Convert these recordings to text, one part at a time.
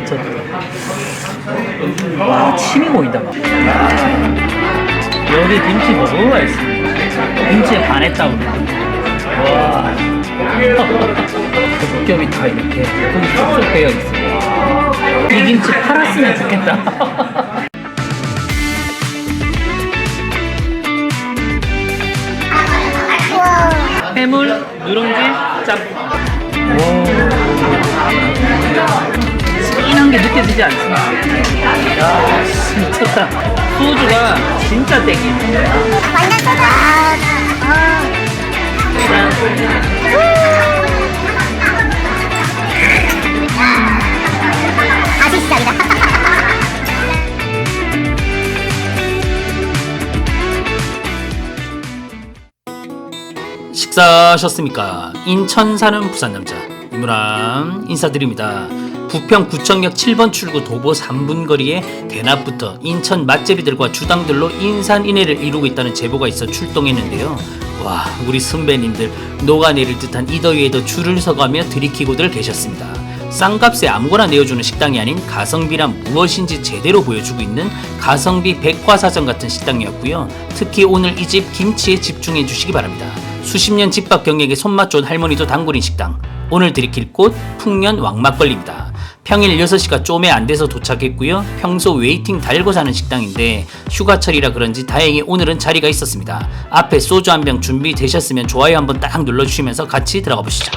미쳤다. 와, 침이 고인다, 막. 여기 김치 너무 맛있어. 김치에 반했다고. 와. 겹겹이 다 이렇게 흙이 쏙쏙 배어 있어. 이 김치 팔았으면 좋겠다. 해물, 누룽지, 짭. 진한 게 느껴지지 않습니다. 야, 미쳤다. 소주가 진짜 땡기. 완전 시작이다. 식사하셨습니까? 인천 사는 부산 남자 이무람 인사드립니다. 부평 구청역 7번 출구 도보 3분 거리에 대낮부터 인천 맛제비들과 주당들로 인산인해를 이루고 있다는 제보가 있어 출동했는데요. 와, 우리 선배님들 녹아내릴 듯한 이 더위에도 줄을 서가며 들이키고들 계셨습니다. 쌍값에 아무거나 내어주는 식당이 아닌 가성비란 무엇인지 제대로 보여주고 있는 가성비 백화사전 같은 식당이었고요. 특히 오늘 이 집 김치에 집중해 주시기 바랍니다. 수십 년 집밥 경력에 손맛 좋은 할머니도 단골인 식당. 오늘 들이킬 곳 풍년 왕막걸리입니다. 평일 6시가 쪼매 안 돼서 도착했고요. 평소 웨이팅 달고 사는 식당인데 휴가철이라 그런지 다행히 오늘은 자리가 있었습니다. 앞에 소주 한 병 준비되셨으면 좋아요 한번 딱 눌러주시면서 같이 들어가 보시죠.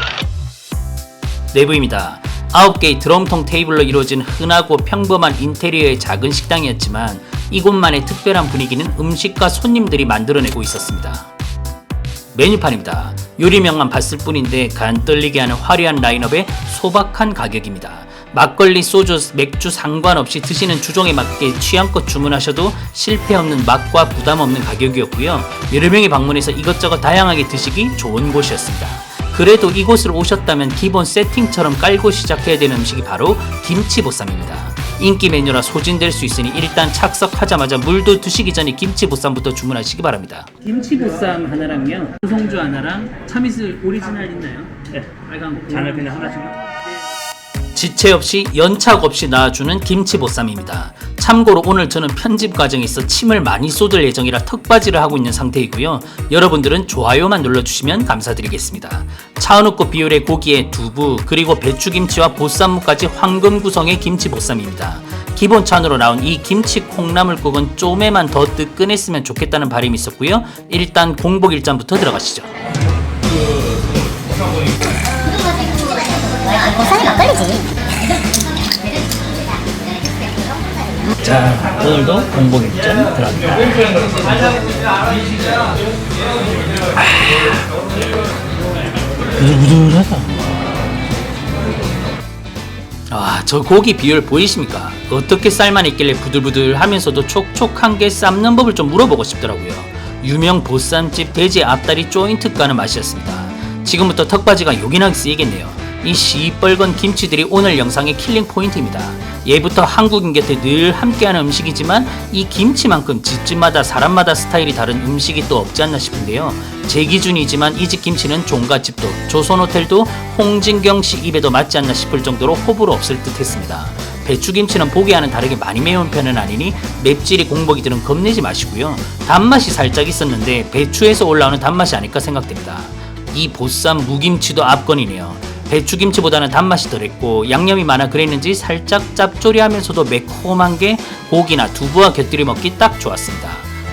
내부입니다. 9개의 드럼통 테이블로 이루어진 흔하고 평범한 인테리어의 작은 식당이었지만 이곳만의 특별한 분위기는 음식과 손님들이 만들어내고 있었습니다. 메뉴판입니다. 요리명만 봤을 뿐인데 간 떨리게 하는 화려한 라인업에 소박한 가격입니다. 막걸리, 소주, 맥주 상관없이 드시는 주종에 맞게 취향껏 주문하셔도 실패 없는 맛과 부담 없는 가격이었고요. 여러 명이 방문해서 이것저것 다양하게 드시기 좋은 곳이었습니다. 그래도 이곳을 오셨다면 기본 세팅처럼 깔고 시작해야 되는 음식이 바로 김치보쌈입니다. 인기 메뉴라 소진될 수 있으니 일단 착석하자마자 물도 드시기 전에 김치보쌈부터 주문하시기 바랍니다. 김치보쌈 하나랑요, 송주 하나랑 참이슬 오리지널 있나요? 네, 빨간 거. 잔을 그냥 하나씩만. 지체 없이 연착 없이 나와주는 김치보쌈입니다. 참고로 오늘 저는 편집 과정에서 침을 많이 쏟을 예정이라 턱받이를 하고 있는 상태이고요. 여러분들은 좋아요만 눌러주시면 감사드리겠습니다. 차은우꽃 비율의 고기에 두부 그리고 배추김치와 보쌈무까지 황금 구성의 김치보쌈입니다. 기본 찬으로 나온 이 김치 콩나물국은 쪼매만 더 뜨끈했으면 좋겠다는 바람이 있었고요. 일단 공복 일장부터 들어가시죠. 자, 오늘도 공복 일정 들어갑니다. 부들부들하다. 아, 저 고기 비율 보이십니까? 어떻게 쌀만 있길래 부들부들 하면서도 촉촉한 게 삶는 법을 좀 물어보고 싶더라고요. 유명 보쌈집 돼지 앞다리 조인트 가는 맛이었습니다. 지금부터 턱받이가 요긴하게 쓰이겠네요. 이 시뻘건 김치들이 오늘 영상의 킬링 포인트입니다. 예부터 한국인 곁에 늘 함께하는 음식이지만 이 김치만큼 집집마다 사람마다 스타일이 다른 음식이 또 없지 않나 싶은데요. 제 기준이지만 이 집 김치는 종갓집도 조선호텔도 홍진경 씨 입에도 맞지 않나 싶을 정도로 호불호 없을 듯 했습니다. 배추김치는 보기와는 다르게 많이 매운 편은 아니니 맵찔이 공복이 들은 겁내지 마시고요. 단맛이 살짝 있었는데 배추에서 올라오는 단맛이 아닐까 생각됩니다. 이 보쌈 무김치도 압권이네요. 배추김치보다는 단맛이 덜했고 양념이 많아 그랬는지 살짝 짭조리하면서도 매콤한 게 고기나 두부와 곁들여 먹기 딱 좋았습니다.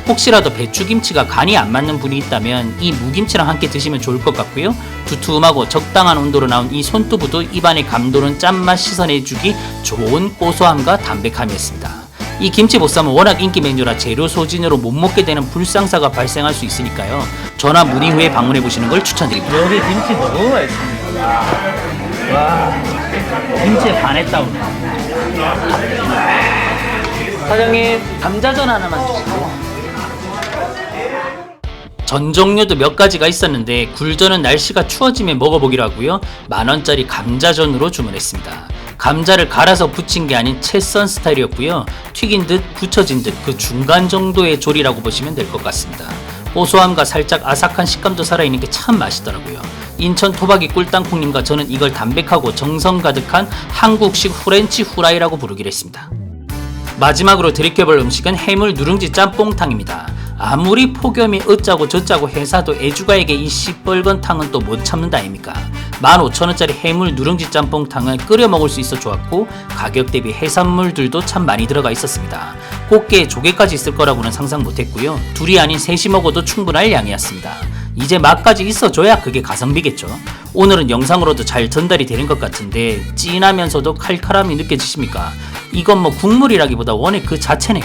혹시라도 배추김치가 간이 안 맞는 분이 있다면 이 무김치랑 함께 드시면 좋을 것 같고요. 두툼하고 적당한 온도로 나온 이 손두부도 입안에 감도는 짠맛 씻어내주기 좋은 고소함과 담백함이었습니다. 이 김치보쌈은 워낙 인기 메뉴라 재료 소진으로 못 먹게 되는 불상사가 발생할 수 있으니까요. 전화 문의 후에 방문해 보시는 걸 추천드립니다. 여기 김치 너무 맛있습니다. 와, 김치에 반했다고. 사장님, 감자전 하나만 주시고. 전 종류도 몇 가지가 있었는데 굴전은 날씨가 추워지면 먹어보기로 하고요. 만원짜리 감자전으로 주문했습니다. 감자를 갈아서 부친 게 아닌 채썬 스타일이었고요. 튀긴 듯 부쳐진 듯 그 중간 정도의 조리라고 보시면 될 것 같습니다. 고소함과 살짝 아삭한 식감도 살아있는 게 참 맛있더라고요. 인천 토박이 꿀땅콩님과 저는 이걸 담백하고 정성 가득한 한국식 프렌치 후라이라고 부르기로 했습니다. 마지막으로 드립해볼 음식은 해물 누룽지 짬뽕탕입니다. 아무리 폭염이 어짜고 저짜고 해사도 애주가에게 이 시뻘건 탕은 또 못 참는다 아닙니까? 15,000원짜리 해물 누룽지 짬뽕탕은 끓여 먹을 수 있어 좋았고 가격 대비 해산물들도 참 많이 들어가 있었습니다. 꽃게에 조개까지 있을 거라고는 상상 못했고요. 둘이 아닌 셋이 먹어도 충분할 양이었습니다. 이제 맛까지 있어줘야 그게 가성비겠죠. 오늘은 영상으로도 잘 전달이 되는 것 같은데 진하면서도 칼칼함이 느껴지십니까? 이건 뭐 국물이라기보다 원액 그 자체네요.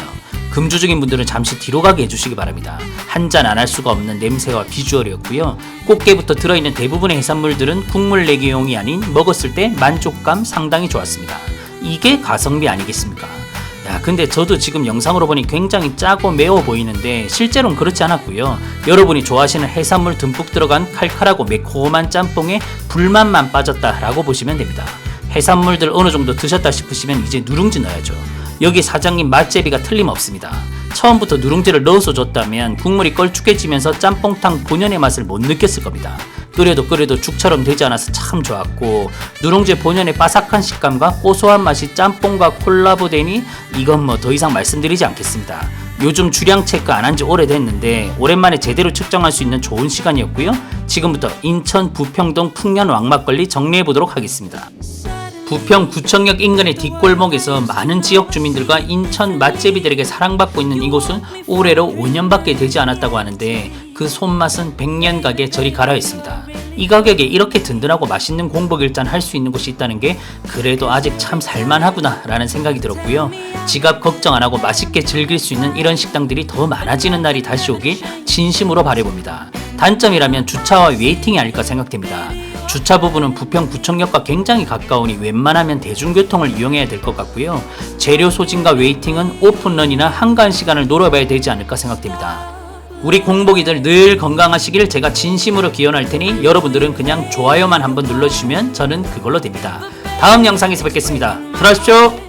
금주 중인 분들은 잠시 뒤로 가게 해주시기 바랍니다. 한 잔 안 할 수가 없는 냄새와 비주얼이었고요. 꽃게부터 들어있는 대부분의 해산물들은 국물 내기용이 아닌 먹었을 때 만족감 상당히 좋았습니다. 이게 가성비 아니겠습니까? 야, 근데 저도 지금 영상으로 보니 굉장히 짜고 매워 보이는데 실제로는 그렇지 않았고요. 여러분이 좋아하시는 해산물 듬뿍 들어간 칼칼하고 매콤한 짬뽕에 불만만 빠졌다 라고 보시면 됩니다. 해산물들 어느 정도 드셨다 싶으시면 이제 누룽지 넣어야죠. 여기 사장님 맛제비가 틀림없습니다. 처음부터 누룽지를 넣어서 줬다면 국물이 걸쭉해지면서 짬뽕탕 본연의 맛을 못 느꼈을 겁니다. 끓여도 끓여도 죽처럼 되지 않아서 참 좋았고 누룽지 본연의 바삭한 식감과 고소한 맛이 짬뽕과 콜라보되니 이건 뭐 더 이상 말씀드리지 않겠습니다. 요즘 주량 체크 안 한 지 오래됐는데 오랜만에 제대로 측정할 수 있는 좋은 시간이었고요. 지금부터 인천 부평동 풍년 왕막걸리 정리해 보도록 하겠습니다. 부평 구청역 인근의 뒷골목에서 많은 지역 주민들과 인천 맛제비들에게 사랑받고 있는 이곳은 올해로 5년밖에 되지 않았다고 하는데 그 손맛은 100년 가게 저리 가라 했습니다. 이 가격에 이렇게 든든하고 맛있는 공복 일잔 할수 있는 곳이 있다는 게 그래도 아직 참 살만하구나 라는 생각이 들었고요. 지갑 걱정 안 하고 맛있게 즐길 수 있는 이런 식당들이 더 많아지는 날이 다시 오길 진심으로 바래봅니다. 단점이라면 주차와 웨이팅이 아닐까 생각됩니다. 주차 부분은 부평 구청역과 굉장히 가까우니 웬만하면 대중교통을 이용해야 될 것 같고요. 재료 소진과 웨이팅은 오픈런이나 한가한 시간을 노려봐야 되지 않을까 생각됩니다. 우리 공복이들 늘 건강하시길 제가 진심으로 기원할 테니 여러분들은 그냥 좋아요만 한번 눌러주시면 저는 그걸로 됩니다. 다음 영상에서 뵙겠습니다. 들어가십시오.